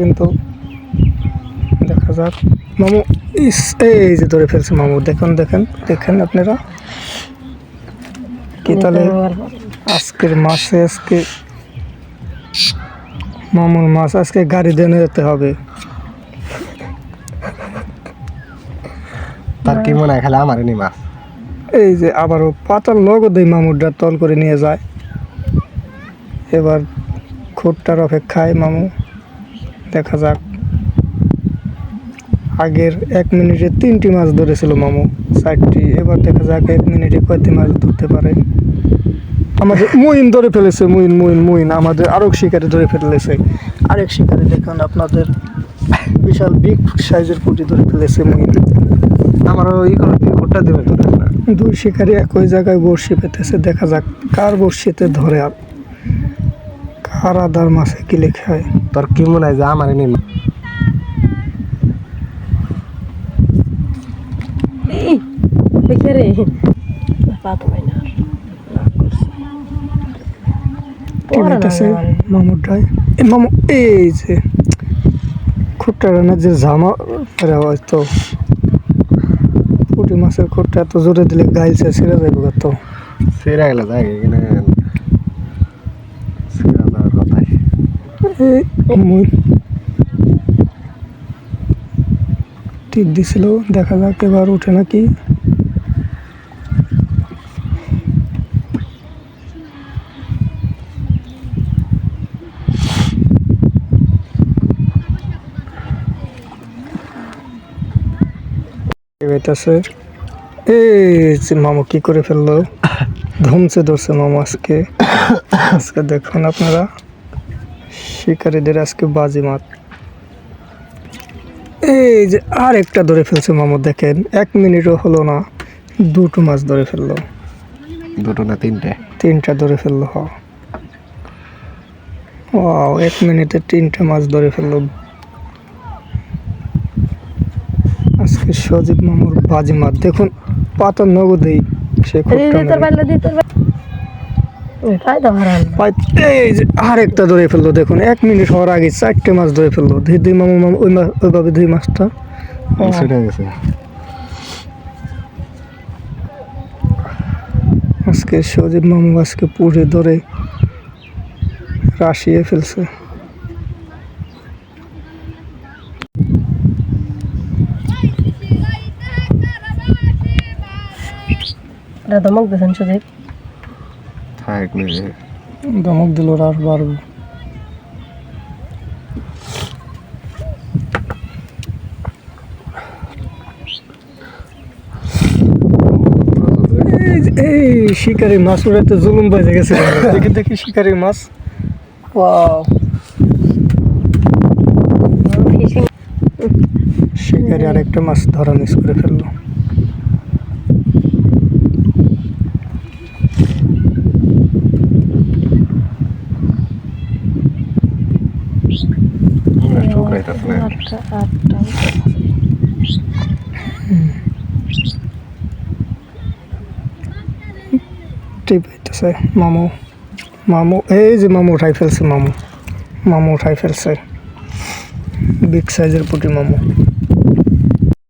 কিন্তু দেখা যাক। মামু ইস এই যে ধরে ফেলছে মামু। দেখুন দেখেন দেখেন আপনারা। কি তাহলে আজকের মাসে আজকে মামুর মাছ আজকে গাড়ি দিয়ে নিয়ে যেতে হবে। তার কি মনে হয় খালি আমারই নি মাছ এই যে আবারও পাতার লগও দেয় মামুরটা তল করে নিয়ে যায়। এবার খুঁটটার অপেক্ষায় মামু। দেখা যাক। আগের এক মিনিটে তিনটি মাছ ধরেছিল মামু চারটি। এবার দেখা যাক এক মিনিটে কয়টি মাছ ধরতে পারে। আমাদের মুইন ধরে ফেলেছে মুইন মুইন মুইন আমাদের আরেক শিকারি ধরে ফেলেছে। আরেক শিকারি দেখুন আপনাদের বিশাল বিগ সাইজের পুঁটি ধরে ফেলেছে মুইন আমারও ই করে দেবে দুই শিকারি একই জায়গায় বড়শি পেতেছে দেখা যাক কার বড়শিতে ধরে আর কার আদার মাছে কি লেখা হয়? তোর কি মনে হয় যে আমারই নি মাছ? দেখে রে। মামুটাই এ মামু এই যে খুঁটটা রান্নার যে জামা রে হয়তো পুঁটি মাছের খুঁটটা এত জোরে দিলে গাইলছে ছিঁড়ে যাইব তো। সেরা গেলে যায় এখানে টিপ দিছিল, দেখা যাক এবার উঠে নাকি। এবাইতেছে এই মামু কি করে ফেলল? ধুমছে ধরছে মামু আজকে। আজকে দেখুন আপনারা। শিকারীদের আজকে বাজি বাজিমাত এই যে আর একটা ধরে ফেলছে মামু দেখেন এক মিনিটও হলো না দুটো মাছ ধরে ফেলল। দুটো না তিনটে? তিনটা ধরে ফেলল হ। ওয়াও এক মিনিটে তিনটা মাছ ধরে ফেলল। আজকে সজীব মামুর বাজি বাজিমাত দেখুন পাতা নগদেই সে খুঁটটা এই যে আর ধরে ফেলল দেখুন এক মিনিট হওয়ার আগে চারটে মাছ ধরে ফেলল। দুই মামু মামু ওই ওইভাবে দুই মাছটা। সেটা গেছে। আজকে সজীব মামু আজকে পুড়ে ধরে রাশিয়ে ফেলছে। এটা ধমক দিয়েছেন সুদীপ নিয়ে ধমক দিল ওরা আর বাড়বো এই শিকারি মাছ উড়াতে জুলুম বাজে গেছে। দেখি দেখি শিকারি মাছ। ওয়াও। শিকারি আরেকটা মাছ ধরা মিস করে ফেলল। হইতেছে মামু মামু এই যে মামু উঠাই ফেলছে মামু মামু উঠাই ফেলছে বিগ সাইজের পুটি মামু